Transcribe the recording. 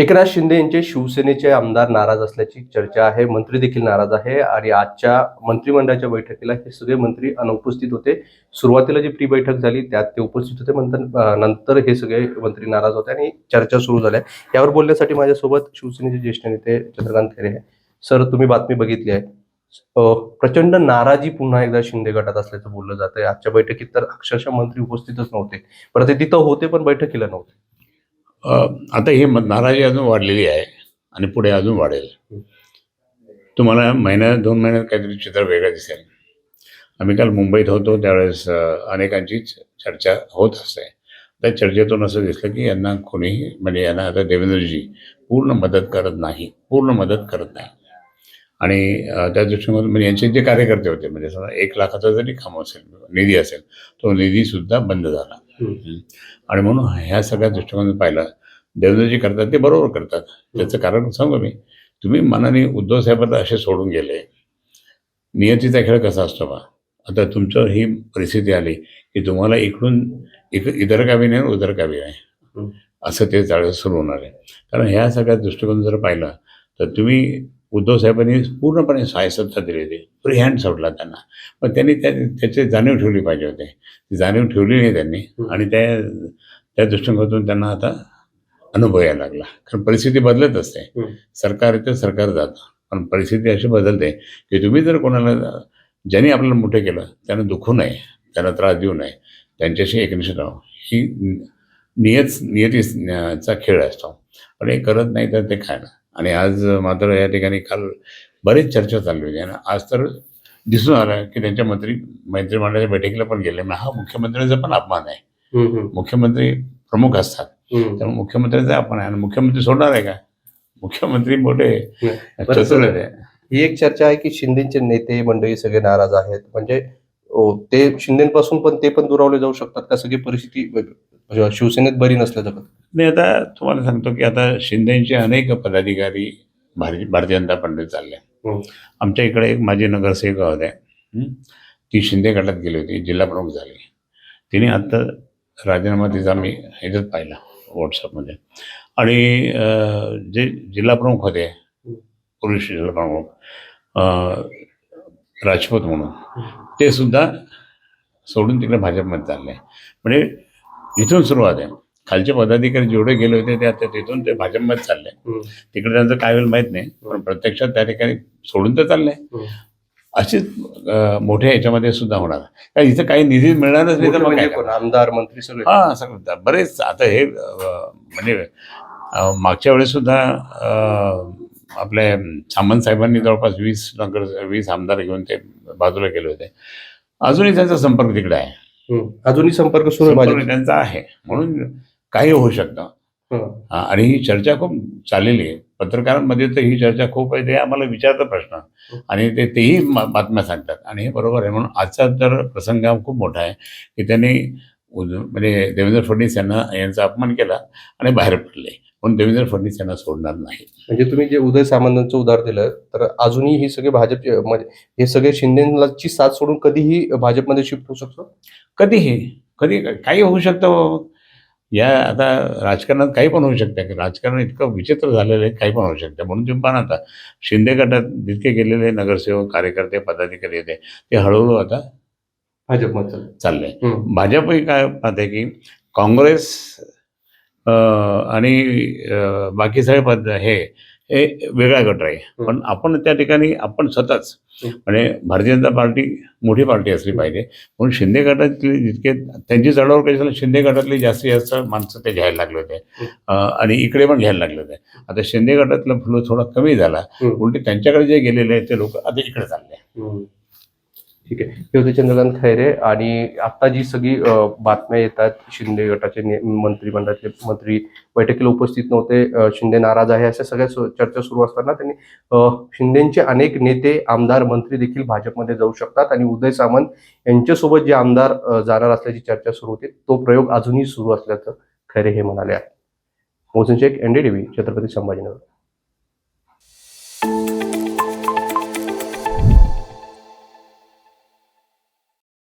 एकनाथ शिंदे यांचे शिवसेनेचे आमदार नाराज असल्याची चर्चा आहे. मंत्री देखील नाराज आहे आणि आजच्या मंत्रिमंडळाच्या बैठकीला हे सगळे मंत्री अनुपस्थित होते. सुरुवातीला जी प्री बैठक झाली त्यात ते उपस्थित होते. नंतर नंतर हे सगळे मंत्री नाराज होते आणि चर्चा सुरू झाल्या. यावर बोलण्यासाठी माझ्यासोबत शिवसेनेचे ज्येष्ठ नेते चंद्रकांत खैरे आहे सर तुम्ही बातमी बघितली आहे. प्रचंड नाराजी पुन्हा एकदा शिंदे गटात असल्याचं बोललं जात आहे आजच्या बैठकीत तर अक्षरशः मंत्री उपस्थितच नव्हते. परत ते तिथं होते पण बैठकीला नव्हते. आता ही नाराजी अजून वाढलेली आहे आणि पुढे अजून वाढेल. तुम्हाला महिन्यात दोन महिन्यात काहीतरी चित्र वेगळं दिसेल. आम्ही काल मुंबईत होतो त्यावेळेस अनेकांची चर्चा होत असते. त्या चर्चेतून असं दिसलं की यांना कोणीही म्हणजे यांना आता देवेंद्रजी पूर्ण मदत करत नाही पूर्ण मदत करत नाही. आणि त्या दृष्टिकोनातून म्हणजे यांचे जे कार्यकर्ते होते म्हणजे समजा एक लाखाचा जरी काम असेल निधी असेल तो निधीसुद्धा बंद झाला. आणि म्हणून ह्या सगळ्या दृष्टिकोनातून पाहिलं देवेंद्रजी करतात ते बरोबर करतात. त्याचं कारण सांगू मी. तुम्ही मनाने उद्धव साहेबांना असे सोडून गेले. नियतीचा खेळ कसा असतो बा? आता तुमचं ही परिस्थिती आली की तुम्हाला इकडून इक इतर कावी नाही उदर कावी नाही. असं ते त्यावेळेस सुरू होणार आहे. कारण ह्या सगळ्या दृष्टिकोन जर पाहिलं तर तुम्ही उद्धव साहेबांनी पूर्णपणे सहाय्यसत्ता दिली होती. फ्री हँड सोडला त्यांना. पण त्यांनी त्या त्याची जाणीव ठेवली पाहिजे होते. ती जाणीव ठेवली नाही त्यांनी. आणि त्या त्या दृष्टिकोनातून त्यांना आता अनुभव यायला लागला. कारण परिस्थिती बदलत असते. सरकार येतं सरकार जातं. पण परिस्थिती अशी बदलते की तुम्ही जर कोणाला ज्यांनी आपल्याला मोठे केलं त्यांना दुखू नये त्यांना त्रास देऊ नये त्यांच्याशी एकनिष्ठ राहावं. ही नियत नियतीचा खेळ असतो. पण हे करत नाही तर ते काय ना आणि आज मात्र या ठिकाणी काल बरीच चर्चा चालली होती. आणि आज तर दिसून आलं की त्यांच्या मंत्री मंत्रिमंडळाच्या बैठकीला पण गेले. मग हा मुख्यमंत्र्यांचा पण अपमान आहे. मुख्यमंत्री प्रमुख असतात. त्यामुळे मुख्यमंत्र्यांचा अपमान आहे. आणि मुख्यमंत्री सोडणार आहे का? मुख्यमंत्री मोठे चतुर. ही एक चर्चा आहे की शिंदेचे नेते मंडळी सगळे नाराज आहेत. म्हणजे ते शिंदेपासून पण ते पण दुरावले जाऊ शकतात का? सगळी परिस्थिती म्हणजे शिवसेनेत बरी नसल्या नाही आता तुम्हाला सांगतो की आता शिंदेचे अनेक पदाधिकारी भारतीय जनता पार्टीत चालले. आमच्या इकडे एक माजी नगरसेवक होते? ती शिंदे गटात गेली होती. जिल्हा प्रमुख झाली. तिने आत्ता राजीनामा तिचा मी ह्याच्यात पाहिला. व्हॉट्सअपमध्ये आणि जे जिल्हा प्रमुख होते पुरुष जिल्हा प्रमुख अं, राजपूत म्हणून ते सुद्धा सोडून तिकडे भाजपमध्ये चालले. म्हणजे इथून सुरुवात आहे. खालचे पदाधिकारी जेवढे गेले होते ते आता तिथून ते भाजपमध्ये चालले. तिकडे त्यांचं काय होईल माहीत नाही पण प्रत्यक्षात त्या ठिकाणी सोडून तर चालले. अशीच मोठ्या याच्यामध्ये सुद्धा होणार. कारण इथं काही निधी मिळणारच नाही तर मग काय कोण? आमदार मंत्री सगळे. हा सगळं. बरेच आता हे अं, म्हणजे अं, मागच्या वेळेस सुद्धा अं, आपल्या सामंत साहेबांनी जवळपास वीस नगर वीस आमदार घेऊन ते बाजूला गेले होते. अजूनही त्यांचा संपर्क तिकडे आहे. हम्म. अजूनही संपर्क सुरू आहे संपर्क त्यांचा आहे. म्हणून काही होऊ शकतं. हं. हा, आणि ही चर्चा खूप चाललेली आहे. पत्रकारांमध्ये तर ही चर्चा खूप आहे ते आम्हाला विचारतात प्रश्न. आणि ते तेही बातम्या सांगतात. आणि हे बरोबर आहे म्हणून आजचा तर प्रसंग खूप मोठा आहे की त्यांनी म्हणजे देवेंद्र फडणवीस यांना यांचा अपमान केला आणि बाहेर पडले. म्हणून देवेंद्र फडणवीस यांना सोडणार नाही. म्हणजे तुम्ही जे उदय सामंतांचं उदाहरण दिलं तर अजूनही ही सगळे भाजपचे म्हणजे हे सगळे शिंदेची साथ सोडून कधीही भाजपमध्ये शिफ्ट होऊ शकतो? कधीही कधी काही होऊ शकतं. या आता राजकारणात काही पण होऊ शकतं. की राजकारण इतकं विचित्र झालेलं आहे काही पण होऊ शकतं. म्हणून तुम्ही ना आता शिंदे गटात जितके गेलेले नगरसेवक कार्यकर्ते पदाधिकारी होते ते हळूहळू आता भाजपमध्ये चालले. भाजपही काय पाहते की काँग्रेस आणि बाकी सगळे पद हे हे वेगळा गट आहे पण आपण त्या ठिकाणी आपण स्वतःच. म्हणजे भारतीय जनता पार्टी मोठी पार्टी असली पाहिजे. म्हणून शिंदे गटातली जितके त्यांची चढावर काही झालं? शिंदे गटातली जास्तीत जास्त माणसं ते घ्यायला लागले होते. आणि इकडे पण घ्यायला लागले होते. आता शिंदे गटातला फ्लो थोडा कमी झाला. उलटे त्यांच्याकडे जे गेलेले आहेत ते लोक आता इकडे चालले. ठीक आहे. हे होते चंद्रकांत खैरे आणि आता जी सगळी बातम्या येतात शिंदे गटाचे ने- मंत्री बैठकीला उपस्थित नव्हते शिंदे नाराज आहे अशा सगळ्या चर्चा सुरू असताना त्यांनी शिंदेचे अनेक नेते आमदार मंत्री देखील भाजपमध्ये जाऊ शकतात आणि उदय सामंत यांच्यासोबत जे आमदार जाणार असल्याची चर्चा सुरू होती तो प्रयोग अजूनही सुरू असल्याचं खैरे हे म्हणाले आहे. मोहसिन शेख एनडीटीव्ही छत्रपती संभाजीनगर.